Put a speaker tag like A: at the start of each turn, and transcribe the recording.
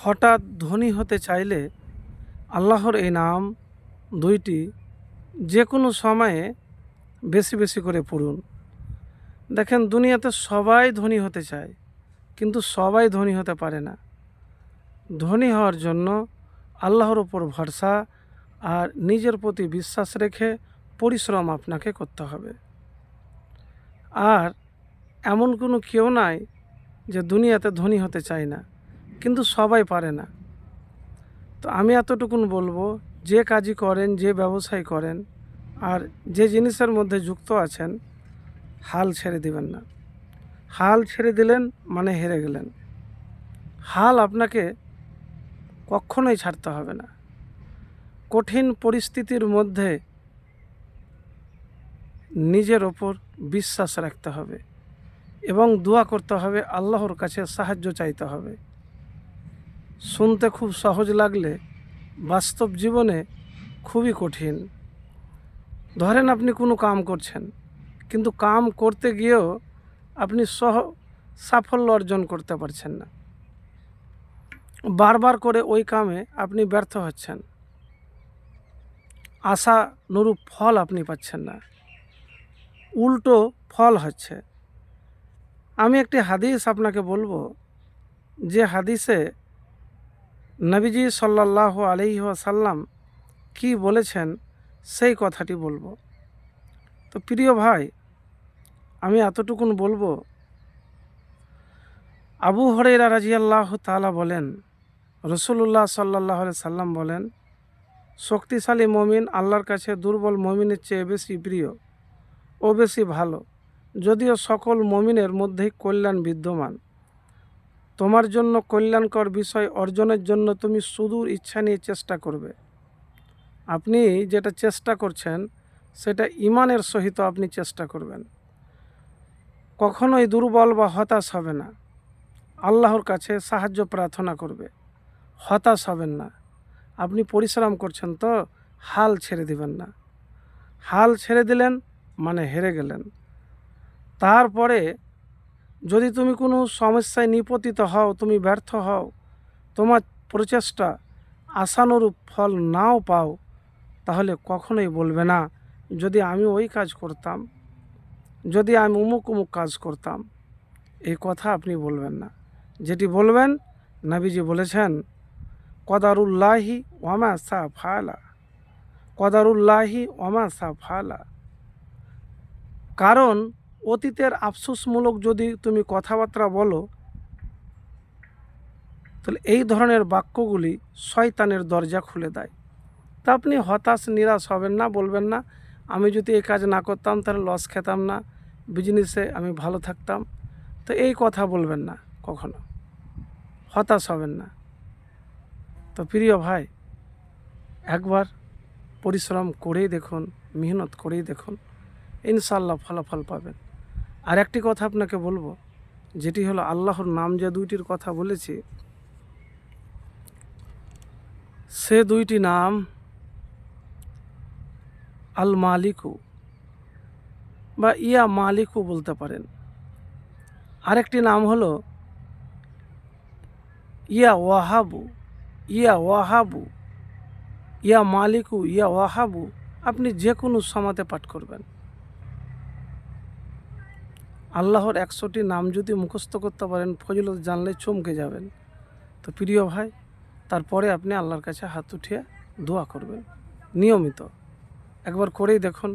A: হঠাৎ ধনী হতে চাইলে আল্লাহর এই নাম দুইটি যে কোনো সময়ে বেশি বেশি করে পড়ুন। দেখেন, দুনিয়াতে সবাই ধনী হতে চায়, কিন্তু সবাই ধনী হতে পারে না। ধনী হওয়ার জন্য আল্লাহর ওপর ভরসা আর নিজের প্রতি বিশ্বাস রেখে পরিশ্রম আপনাকে করতে হবে। আর এমন কোনো কেউ নাই যে দুনিয়াতে ধনী হতে চায় না। কিন্তু সবাই পারে না। তো আমি এতটুকুন বলব, যে কাজই করেন, যে ব্যবসায় করেন, আর যে জিনিসের মধ্যে যুক্ত আছেন, হাল ছেড়ে দিবেন না। হাল ছেড়ে দিলেন মানে হেরে গেলেন। হাল আপনাকে কখনোই ছাড়তে হবে না। কঠিন পরিস্থিতির মধ্যে নিজের ওপর বিশ্বাস রাখতে হবে এবং দোয়া করতে হবে, আল্লাহর কাছে সাহায্য চাইতে হবে। শুনতে খুব সহজ লাগলে বাস্তব জীবনে খুবই কঠিন। ধরেন আপনি কোনো কাম করছেন, কিন্তু কাম করতে গিয়েও আপনি সহ সাফল্য অর্জন করতে পারছেন না। বারবার করে ওই কামে আপনি ব্যর্থ হচ্ছেন। আশা আশানুরূপ ফল আপনি পাচ্ছেন না। উল্টো ফল হচ্ছে। আমি একটি হাদিস আপনাকে বলব, যে হাদিসে নবীজি সাল্লাহ আলহি সাল্লাম কি বলেছেন সেই কথাটি বলব। তো প্রিয় ভাই, আমি এতটুকুন বলব, আবু হরেরা রাজিয়াল্লাহ তালা বলেন রসুল্লাহ সাল্লাহ সাল্লাম বলেন, শক্তিশালী মমিন আল্লাহর কাছে দুর্বল মমিনের চেয়ে বেশি প্রিয় ও বেশি ভালো, যদিও সকল মমিনের মধ্যেই কল্যাণ বিদ্যমান। তোমার জন্য কল্যাণকর বিষয় অর্জনের জন্য তুমি সুদূর ইচ্ছা নিয়ে চেষ্টা করবে। আপনি যেটা চেষ্টা করছেন, সেটা ইমানের সহিত আপনি চেষ্টা করবেন। কখনোই দুর্বল বা হতাশ হবে না। আল্লাহর কাছে সাহায্য প্রার্থনা করবে। হতাশ হবেন না। আপনি পরিশ্রম করছেন তো হাল ছেড়ে দিবেন না। হাল ছেড়ে দিলেন মানে হেরে গেলেন। তারপরে যদি তুমি কোনো সমস্যায় নিপতিত হও, তুমি ব্যর্থ হও, তোমার প্রচেষ্টা আশানুরূপ ফল নাও পাও, তাহলে কখনোই বলবে না, যদি আমি ওই কাজ করতাম, যদি আমি উমুক উমুক কাজ করতাম। এই কথা আপনি বলবেন না। যেটি বলবেন, নাবিজি বলেছেন, কদারুল্লাহি ওয়ামা সা ফালা কদারুল্লাহি ওয়ামা সা ফালা কারণ অতীতের আফসোসমূলক যদি তুমি কথাবার্তা বলো, তাহলে এই ধরনের বাক্যগুলি শয়তানের দরজা খুলে দেয়। তা আপনি হতাশ, নিরাশ হবেন না, বলবেন না, আমি যদি এই কাজ না করতাম, তাহলে লস খেতাম না বিজনেসে আমি ভালো থাকতাম। তো এই কথা বলবেন না কখনো। হতাশ হবেন না। তো প্রিয় ভাই, একবার পরিশ্রম করেই দেখুন, মেহনত করেই দেখুন ইনশাল্লাহ ফলাফল পাবেন। আর একটি কথা আপনাকে বলব, যেটি হলো আল্লাহর নাম যে দুইটির কথা বলেছি, সে দুইটি নাম আল মালিকু বা ইয়া মালিকু বলতে পারেন। আরেকটি নাম হলো ইয়া ওয়াহাবু ইয়া ওয়াহাবু, ইয়া মালিকু, ইয়া ওয়াহাবু, আপনি যে কোনো সমাতে পাঠ করবেন। আল্লাহর একশোটি নাম যদি মুখস্থ করতে পারেন, ফজিলত জানলে চমকে যাবেন। তো প্রিয় ভাই, তারপরে আপনি আল্লাহর কাছে হাত উঠিয়ে দোয়া করবেন। নিয়মিত। একবার করেই দেখুন